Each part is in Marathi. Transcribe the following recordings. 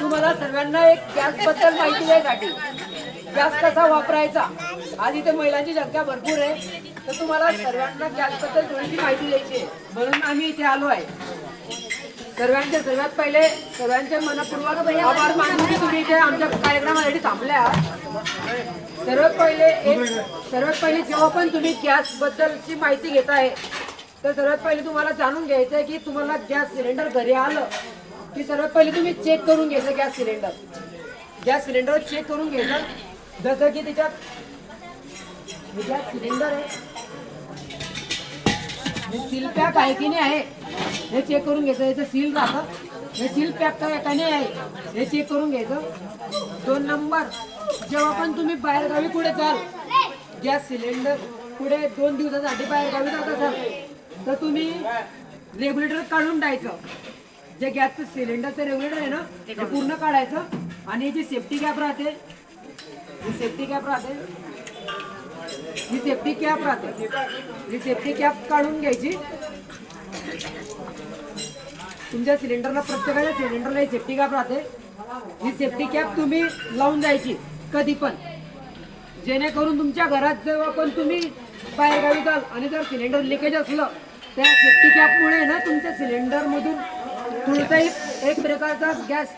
तुम्हाला सर्वांना एक गॅसबद्दल माहिती द्यायसाठी. गॅस कसा वापरायचा? आज इथे महिलांची संख्या भरपूर आहे. तर तुम्हाला सर्वांना गॅसबद्दल थोडीशी माहिती द्यायची आहे. म्हणून आम्ही इथे आलो आहे. सर्वांचे सर्वात पहिले सर्वांचे मनपूर्वक आभार मानून की तुम्ही इथे आमच्या कार्यक्रमासाठी थांबले आहात सर्वात पहिले एक सर्वात पहिले जेव्हा पण तुम्ही गॅस बद्दलची माहिती घेताय तर सर्वात पहिले तुम्हाला जाणून घ्यायचं आहे की तुम्हाला गॅस सिलेंडर घरी आलं की सर्वात पहिले तुम्ही चेक करून घ्यायचं gas cylinder. Gas cylinder check करून घ्यायचं. जसं की त्याच्यात गॅस सिलेंडर आहे. हे सील पॅक आहे की नाही आहे? हे चेक करून घ्यायचं. याचं सील राहतं. हे सील पॅक काय का नाही आहे? हे चेक करून घ्यायचं. दोन नंबर जेव्हा पण तुम्ही बाहेरगावी कुठे जाल गॅस सिलेंडर पुढे दोन दिवसासाठी बाहेरगावी जात असाल तर तुम्ही रेग्युलेटर काढून द्यायचं. जे गॅसचं सिलेंडरचं रेग्युलेटर आहे ना ते पूर्ण काढायचं. आणि जी सेफ्टी कॅप राहते ही सेफ्टी कॅप राहते ही सेफ्टी कॅप राहते ही सेफ्टी कॅप काढून घ्यायची. तुमच्या सिलेंडरला प्रत्येकाच्या सिलेंडरला ही सेफ्टी कॅप राहते. ही सेफ्टी कॅप तुम्ही लावून जायची कधी पण जेणेकरून तुमच्या घरात जेव्हा पण तुम्ही बाहेरगावी जाल. आणि जर सिलेंडर लिकेज असलं त्या सेफ्टी कॅपमुळे ना तुमच्या सिलेंडरमधून थोडासाही एक प्रकारचा गॅस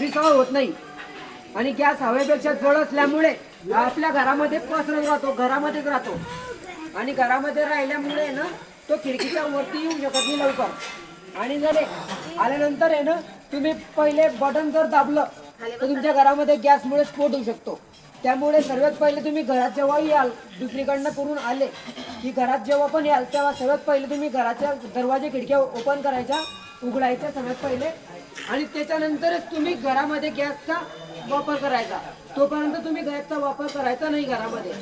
रिसॉल्व होत नाही. आणि गॅस हवेपेक्षा जड असल्यामुळे आपल्या घरामध्ये पसरत राहतो घरामध्येच राहतो. आणि घरामध्ये राहिल्यामुळे ना तो खिडकीच्या वरती येऊ शकत नाही लवकर. आणि जर आल्यानंतर आहे ना तुम्ही पहिले बटन जर दाबलं तर तुमच्या घरामध्ये गॅसमुळे स्फोट होऊ शकतो. त्यामुळे सर्वात पहिले तुम्ही घरात जेव्हा याल दुसरीकडनं करून आले की घरात जेव्हा पण याल तेव्हा सर्वात पहिले तुम्ही घराच्या दरवाजे खिडक्या ओपन करायच्या उघडायच्या सगळ्यात पहिले. आणि त्याच्यानंतरच तुम्ही घरामध्ये गॅसचा वापर करायचा. तोपर्यंत तुम्ही गॅसचा वापर करायचा नाही घरामध्ये.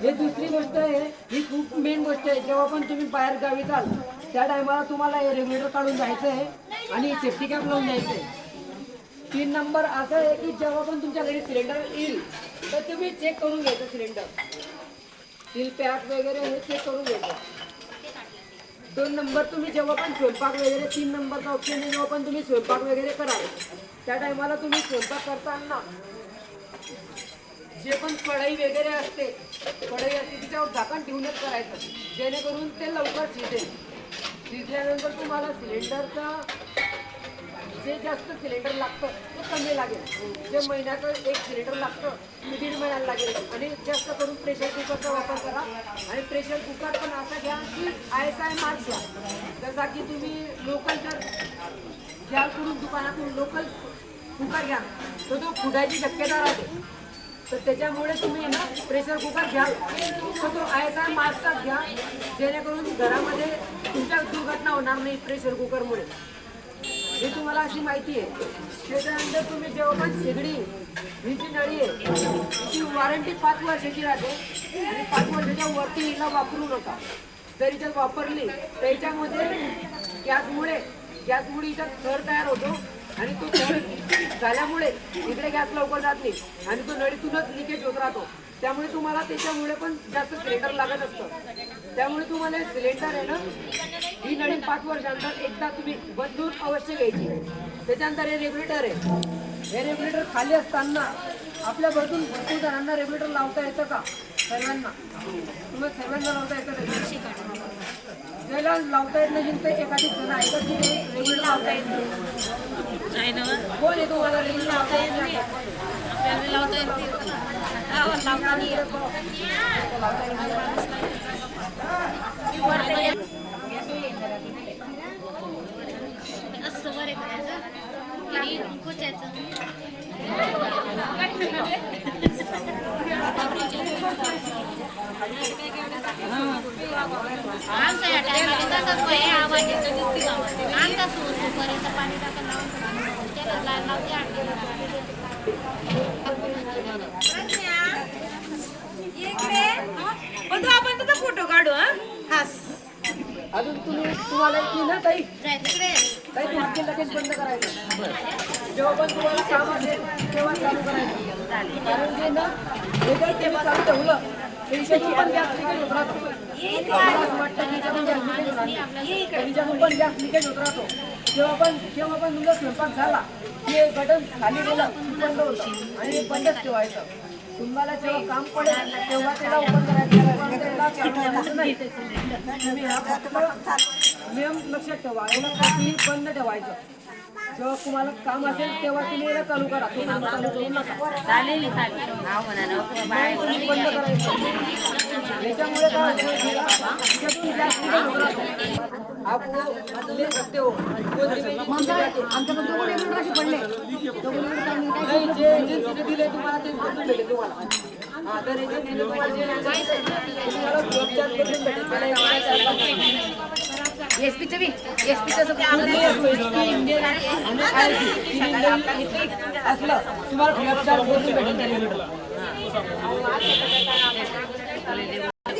हे दुसरी गोष्ट आहे ही खूप मेन गोष्ट आहे. जेव्हा पण तुम्ही बाहेर गावी जाल त्या टायमाला तुम्हाला हे रेग्युलेटर काढून जायचं आहे आणि सेफ्टी कॅप लावून जायचं आहे. तीन नंबर असं आहे की जेव्हा पण तुमच्या घरी सिलेंडर येईल तर तुम्ही चेक करून घ्यायचं सिलेंडर सील पॅक वगैरे हे चेक करून घ्यायचं दोन नंबर तुम्ही जेव्हा पण स्वयंपाक वगैरे तीन नंबरचा ऑप्शन आहे जेव्हा पण तुम्ही स्वयंपाक वगैरे कराल त्या टायमाला तुम्ही स्वयंपाक करताना जे पण कढई वगैरे असते कढई असते तिच्यावर झाकण ठेवूनच करायचं. जेणेकरून ते लवकर शिजेल. शिजल्यानंतर तुम्हाला सिलेंडरचा जे जास्त सिलेंडर लागतं ते कमी लागेल. जे महिन्याचं एक सिलेंडर लागतं ते दीड महिन्याला लागेल. आणि जास्त करून प्रेशर कुकरचा वापर करा. आणि प्रेशर कुकर पण असा घ्या की आय एस आय मार्क घ्या जसा की तुम्ही लोकल जर घ्याल करून दुकानातून लोकल कुकर घ्या. तर तो फुटायची शक्यता राहते. तर त्याच्यामुळे तुम्ही ना प्रेशर कुकर घ्याल. तर तो आय एस आय मार्कचाच घ्या. जेणेकरून घरामध्ये तुमच्या दुर्घटना होणार नाही प्रेशर कुकरमुळे हे तुम्हाला अशी माहिती आहे. त्याच्यानंतर तुम्ही जेव्हा पण शेगडी ही जी नळी आहे ती वॉरंटी पाच वर्षाची राहते. आणि पाच वर्षाच्या वरती हिला वापरू नका. जर वापरली तर याच्यामध्ये गॅसमुळे गॅसमुळे हिच्यात थर तयार होतो. आणि तो थर झाल्यामुळे इकडे गॅस लवकर जात नाही. आणि तो नळीतूनच लिकेज होत राहतो. त्यामुळे तुम्हाला त्याच्यामुळे पण जास्त सिलेंडर लागत असतं. त्यामुळे तुम्हाला सिलेंडर आहे ना ही नळी पाच वर्षानंतर एकदा तुम्ही बदलून अवश्य घ्यायची. त्याच्यानंतर हे रेग्युलेटर आहे. हे रेग्युलेटर खाली असताना आपल्या बदलून भरपूर जणांना रेग्युलेटर लावता येतं का? सर्वांना. तुम्हाला सर्वांना लावता येतं ज्याला लावता येत नाही ते एखादी जण आहे का की रेग्युलेटर लावता येत नाही. कोण आहे तुम्हाला रेग्युलेटर लावता येत नाही? आपल्याला लावता येते आमचा या टायमाला तसंच होय, आवाज येतो. आमचा सु- पर्यंत पाणी टाकून लावून त्याला लावते आठ पण तू आपण तुझा फोटो काढू हा हास अजून तुम्ही तुम्हाला की ना ताई जाय तिकडे ताई तुम्ही लगेच बंद करायचं जेव्हा पण तुम्हाला काम असेल तेव्हा चालू करायचं. कारण जे ना ते चालू ठेवलं पण गॅस लिकेज होत राहतो. वाटतं की गॅस लिकेज पण गॅस लिकेज होत राहतो. जेव्हा पण जेव्हा पण तुमचा स्वयंपाक झाला ते हे बटन खाली गेलं बंद आणि बंदच ठेवायचं. तुम्हाला जेव्हा काम पडेल तेव्हा त्याला ओपन करायचं. नियम लक्षात ठेवा. एवढं बंद ठेवायचं. जेव्हा तुम्हाला काम असेल तेव्हा तुम्ही याला चालू करा. तुम्ही चालू करू नका. चालेल चालेल. नाव म्हणा ना नाही, तुम्ही बंद करायचं याच्यामुळे काय होतं त्याच्यातून जास्त होतं राहतं. आप वो ले सकते हो कोणती वेगळी पडले. नाही जे एजन्सीने दिले तुम्हाला तेच बदलून भेटेल तुम्हाला. हा तर एजन्सीने तुम्हाला जे नाही दिलं, तुम्हाला job charge बदलून भेटेल त्याला एवढा charge लागतो. एसपीचं एस पीचं बी एस पीचं असलं तुम्हाला फ्लॅपचार बोलून भेटेल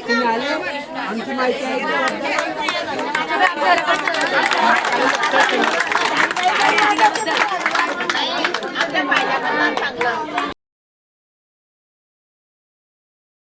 तुम्ही आले आमची माहिती आहे